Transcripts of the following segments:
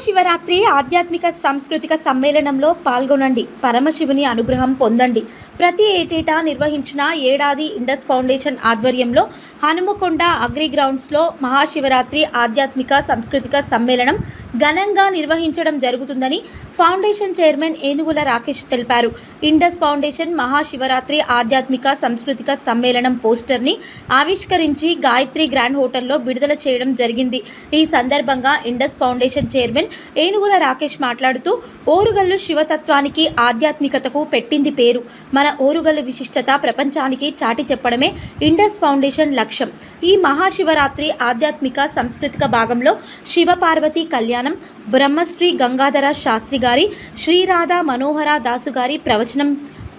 మహాశివరాత్రి ఆధ్యాత్మిక సాంస్కృతిక సమ్మేళనంలో పాల్గొనండి. పరమశివుని అనుగ్రహం పొందండి. ప్రతి ఏటేటా నిర్వహించిన ఏడాది ఇండస్ ఫౌండేషన్ ఆధ్వర్యంలో హనుమకొండ అగ్రి గ్రౌండ్స్లో మహాశివరాత్రి ఆధ్యాత్మిక సాంస్కృతిక సమ్మేళనం ఘనంగా నిర్వహించడం జరుగుతుందని ఫౌండేషన్ చైర్మన్ ఏనుగుల రాకేష్ తెలిపారు. ఇండస్ ఫౌండేషన్ మహాశివరాత్రి ఆధ్యాత్మిక సాంస్కృతిక సమ్మేళనం పోస్టర్ని ఆవిష్కరించి గాయత్రి గ్రాండ్ హోటల్లో విడుదల చేయడం జరిగింది. ఈ సందర్భంగా ఇండస్ ఫౌండేషన్ చైర్మన్ ఏనుగుల రాకేష్ మాట్లాడుతూ ఓరుగల్లు శివతత్వానికి ఆధ్యాత్మికతకు పెట్టింది పేరు. మన ఓరుగల్లు విశిష్టత ప్రపంచానికి చాటి చెప్పడమే ఇండస్ ఫౌండేషన్ లక్ష్యం. ఈ మహాశివరాత్రి ఆధ్యాత్మిక సాంస్కృతిక భాగంలో శివపార్వతి కళ్యాణం బ్రహ్మశ్రీ గంగాధర శాస్త్రి గారి శ్రీరాధ మనోహర దాసు గారి ప్రవచనం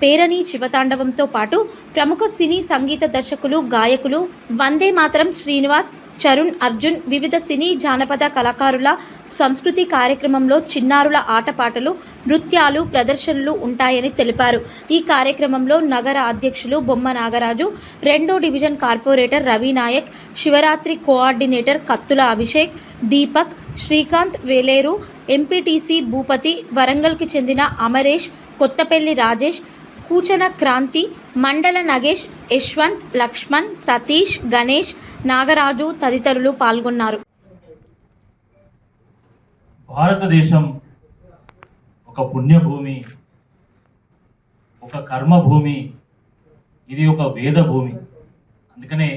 పేరని శివతాండవంతో పాటు ప్రముఖ సినీ సంగీత దర్శకులు గాయకులు వందే మాతరం శ్రీనివాస్ చరుణ్ అర్జున్ వివిధ సినీ జానపద కళాకారుల సంస్కృతి కార్యక్రమంలో చిన్నారుల ఆటపాటలు నృత్యాలు ప్రదర్శనలు ఉంటాయని తెలిపారు. ఈ కార్యక్రమంలో నగర అధ్యక్షులు బొమ్మ నాగరాజు రెండో division corporator Ravi Nayak Sivaratri coordinator Kathula Abhishek Deepak Srikanth Veleru MPTC Bhupathi వరంగల్కి చెందిన అమరేష్ కొత్తపల్లి రాజేష్ కూచన క్రాంతి మండల నగేష్ యశ్వంత్ లక్ష్మణ్ సతీష్ గణేష్ నాగరాజు తదితరులు పాల్గొన్నారు. భారతదేశం ఒక పుణ్యభూమి ఒక కర్మభూమి ఇది ఒక వేద భూమి అందుకనే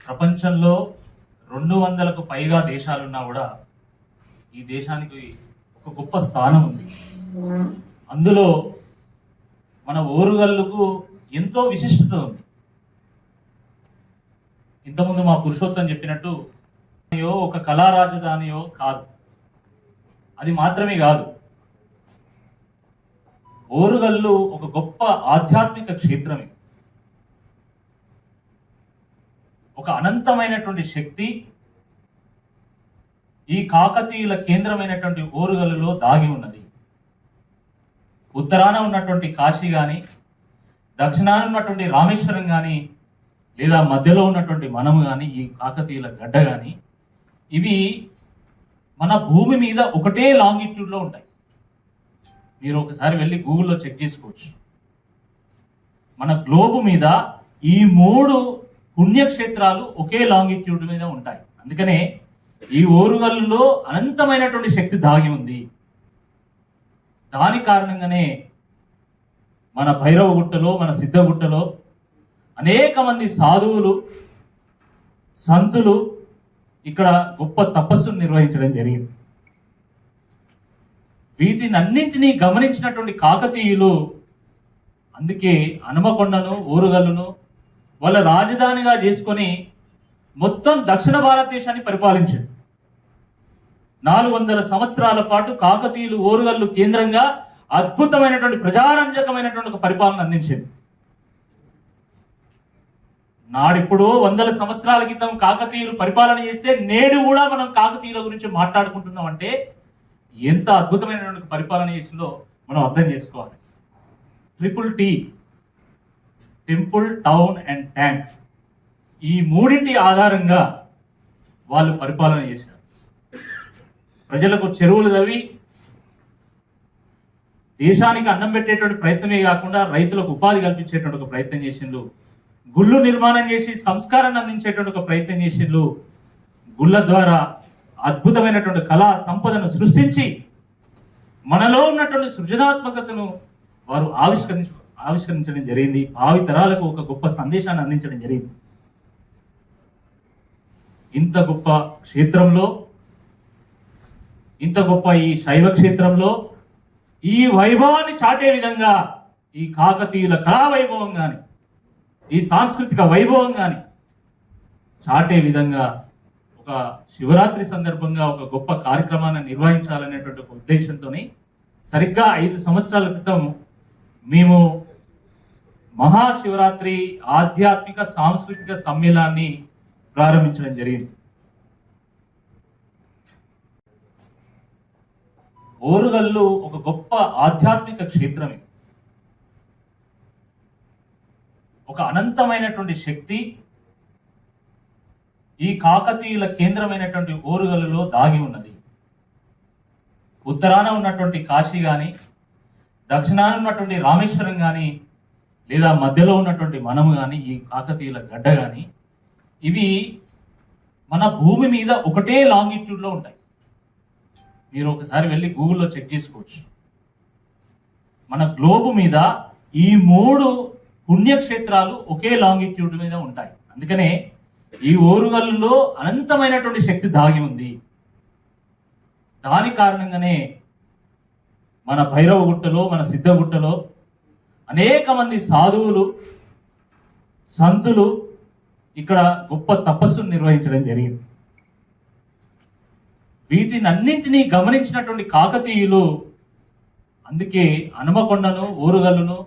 ప్రపంచంలో రెండు వందలకు పైగా దేశాలున్నా కూడా ఈ దేశానికి ఒక గొప్ప స్థానం ఉంది. అందులో మన ఓరుగల్లుకు ఎంతో విశిష్టత ఉంది. ఇంతకుముందు మా పురుషోత్తం చెప్పినట్టు ఒక కళా రాజధానియో కాదు. అది మాత్రమే కాదు. ఓరుగల్లు ఒక గొప్ప ఆధ్యాత్మిక క్షేత్రమే. ఒక అనంతమైనటువంటి శక్తి ఈ కాకతీయుల కేంద్రమైనటువంటి ఓరుగల్లులో దాగి ఉన్నది. ఉత్తరాన ఉన్నటువంటి కాశీ కానీ దక్షిణాన ఉన్నటువంటి రామేశ్వరం కానీ లేదా మధ్యలో ఉన్నటువంటి మనము కానీ ఈ కాకతీయుల గడ్డ కానీ ఇవి మన భూమి మీద ఒకటే లాంగిట్యూడ్లో ఉంటాయి. మీరు ఒకసారి వెళ్ళి గూగుల్లో చెక్ చేసుకోవచ్చు. మన గ్లోబు మీద ఈ మూడు పుణ్యక్షేత్రాలు ఒకే లాంగిట్యూడ్ మీద ఉంటాయి. అందుకనే ఈ ఓరుగల్లులో అనంతమైనటువంటి శక్తి దాగి ఉంది. దాని కారణంగానే మన భైరవగుట్టలో మన సిద్ధగుట్టలో అనేక మంది సాధువులు సంతులు ఇక్కడ గొప్ప తపస్సును నిర్వహించడం జరిగింది. వీటిని అన్నింటినీ గమనించినటువంటి కాకతీయులు అందుకే హనుమకొండను ఊరుగల్లును వాళ్ళ రాజధానిగా చేసుకొని మొత్తం దక్షిణ భారతదేశాన్ని పరిపాలించారు. నాలుగు వందల సంవత్సరాల పాటు కాకతీయులు ఓరుగల్లు కేంద్రంగా అద్భుతమైనటువంటి ప్రజారంజకమైనటువంటి ఒక పరిపాలన అందించింది. నాడిప్పుడు వందల సంవత్సరాల క్రితం కాకతీయులు పరిపాలన చేస్తే నేడు కూడా మనం కాకతీయుల గురించి మాట్లాడుకుంటున్నాం అంటే ఎంత అద్భుతమైనటువంటి పరిపాలన చేసిందో మనం అర్థం చేసుకోవాలి. Triple T temple town and tank ఈ మూడింటి ఆధారంగా వాళ్ళు పరిపాలన చేశారు. ప్రజలకు చెరువులు తవ్వి దేశానికి అన్నం పెట్టేటువంటి ప్రయత్నమే కాకుండా రైతులకు ఉపాధి కల్పించేటువంటి ఒక ప్రయత్నం చేసిండ్రు గుళ్ళు నిర్మాణం చేసి సంస్కారాన్ని అందించేటువంటి ఒక ప్రయత్నం చేసిండ్రు గుళ్ళ ద్వారా అద్భుతమైనటువంటి కళా సంపదను సృష్టించి మనలో ఉన్నటువంటి సృజనాత్మకతను వారు ఆవిష్కరించ ఆవిష్కరించడం జరిగింది. భావి తరాలకు ఒక గొప్ప సందేశాన్ని అందించడం జరిగింది. ఇంత గొప్ప క్షేత్రంలో ఇంత గొప్ప ఈ శైవ క్షేత్రంలో ఈ వైభవాన్ని చాటే విధంగా ఈ కాకతీయుల కళా వైభవం కానీ ఈ సాంస్కృతిక వైభవం కానీ చాటే విధంగా ఒక శివరాత్రి సందర్భంగా ఒక గొప్ప కార్యక్రమాన్ని నిర్వహించాలనేటువంటి ఒక ఉద్దేశంతో సరిగ్గా ఐదు సంవత్సరాల క్రితం మేము మహాశివరాత్రి ఆధ్యాత్మిక సాంస్కృతిక సమ్మేళనాన్ని ప్రారంభించడం జరిగింది. ఓరుగల్లు ఒక గొప్ప ఆధ్యాత్మిక క్షేత్రమే ఒక అనంతమైనటువంటి శక్తి ఈ కాకతీయుల కేంద్రమైనటువంటి ఓరుగల్లులో దాగి ఉన్నది. ఉత్తరాన ఉన్నటువంటి కాశీ కానీ దక్షిణాన ఉన్నటువంటి రామేశ్వరం కానీ లేదా మధ్యలో ఉన్నటువంటి మనము కానీ ఈ కాకతీయుల గడ్డ కానీ ఇవి మన భూమి మీద ఒకటే లాంగిట్యూడ్లో ఉంటాయి. మీరు ఒకసారి వెళ్ళి గూగుల్లో చెక్ చేసుకోవచ్చు. మన గ్లోబ్ మీద ఈ మూడు పుణ్యక్షేత్రాలు ఒకే లాంగిట్యూడ్ మీద ఉంటాయి. అందుకనే ఈ ఓరుగల్లులో అనంతమైనటువంటి శక్తి దాగి ఉంది. దాని కారణంగానే మన భైరవ గుట్టలో మన సిద్ధగుట్టలో అనేక మంది సాధువులు సంతులు ఇక్కడ గొప్ప తపస్సును నిర్వహించడం జరిగింది. వీటిని అన్నింటినీ గమనించినటువంటి కాకతీయులు అందుకే హనుమకొండను ఊరుగల్లును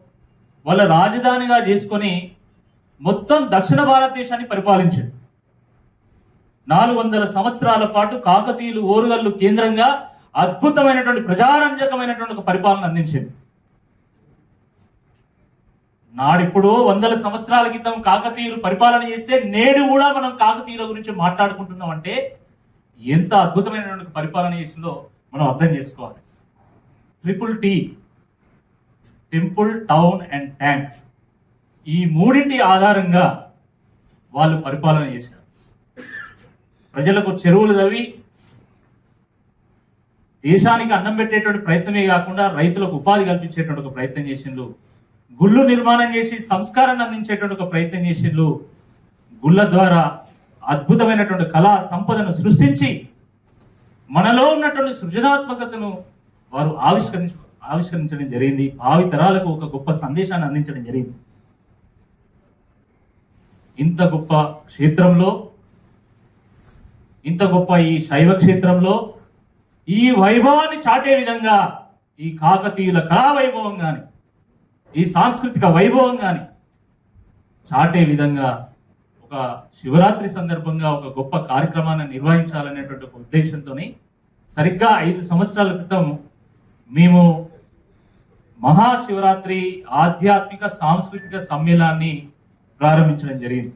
వాళ్ళ రాజధానిగా చేసుకొని మొత్తం దక్షిణ భారతదేశాన్ని పరిపాలించారు. నాలుగు వందల సంవత్సరాల పాటు కాకతీయులు ఓరుగల్లు కేంద్రంగా అద్భుతమైనటువంటి ప్రజారంజకమైనటువంటి ఒక పరిపాలన అందించింది నాడిప్పుడు వందల సంవత్సరాల క్రితం కాకతీయులు పరిపాలన చేస్తే నేడు కూడా మనం కాకతీయుల గురించి మాట్లాడుకుంటున్నాం అంటే ఎంత అద్భుతమైనటువంటి పరిపాలన చేసిందో మనం అర్థం చేసుకోవాలి. Triple T temple town and tank ఈ మూడింటి ఆధారంగా వాళ్ళు పరిపాలన చేశారు. ప్రజలకు చెరువులు తవ్వి దేశానికి అన్నం పెట్టేటువంటి ప్రయత్నమే కాకుండా రైతులకు ఉపాధి కల్పించేటువంటి ఒక ప్రయత్నం చేసిండ్రు. గుళ్ళు నిర్మాణం చేసి సంస్కారాన్ని అందించేటువంటి ఒక ప్రయత్నం చేసిండ్రు. గుళ్ళ ద్వారా అద్భుతమైనటువంటి కళా సంపదను సృష్టించి మనలో ఉన్నటువంటి సృజనాత్మకతను వారు ఆవిష్కరించ ఆవిష్కరించడం జరిగింది. భావి తరాలకు ఒక గొప్ప సందేశాన్ని అందించడం జరిగింది. ఇంత గొప్ప క్షేత్రంలో ఇంత గొప్ప ఈ శైవ క్షేత్రంలో ఈ వైభవాన్ని చాటే విధంగా ఈ కాకతీయుల కళా వైభవం కానీ ఈ సాంస్కృతిక వైభవం కానీ చాటే విధంగా ఒక శివరాత్రి సందర్భంగా ఒక గొప్ప కార్యక్రమాన్ని నిర్వహించాలనేటువంటి ఒక ఉద్దేశంతో సరిగ్గా ఐదు సంవత్సరాల క్రితం మేము మహాశివరాత్రి ఆధ్యాత్మిక సాంస్కృతిక సమ్మేళనాన్ని ప్రారంభించడం జరిగింది.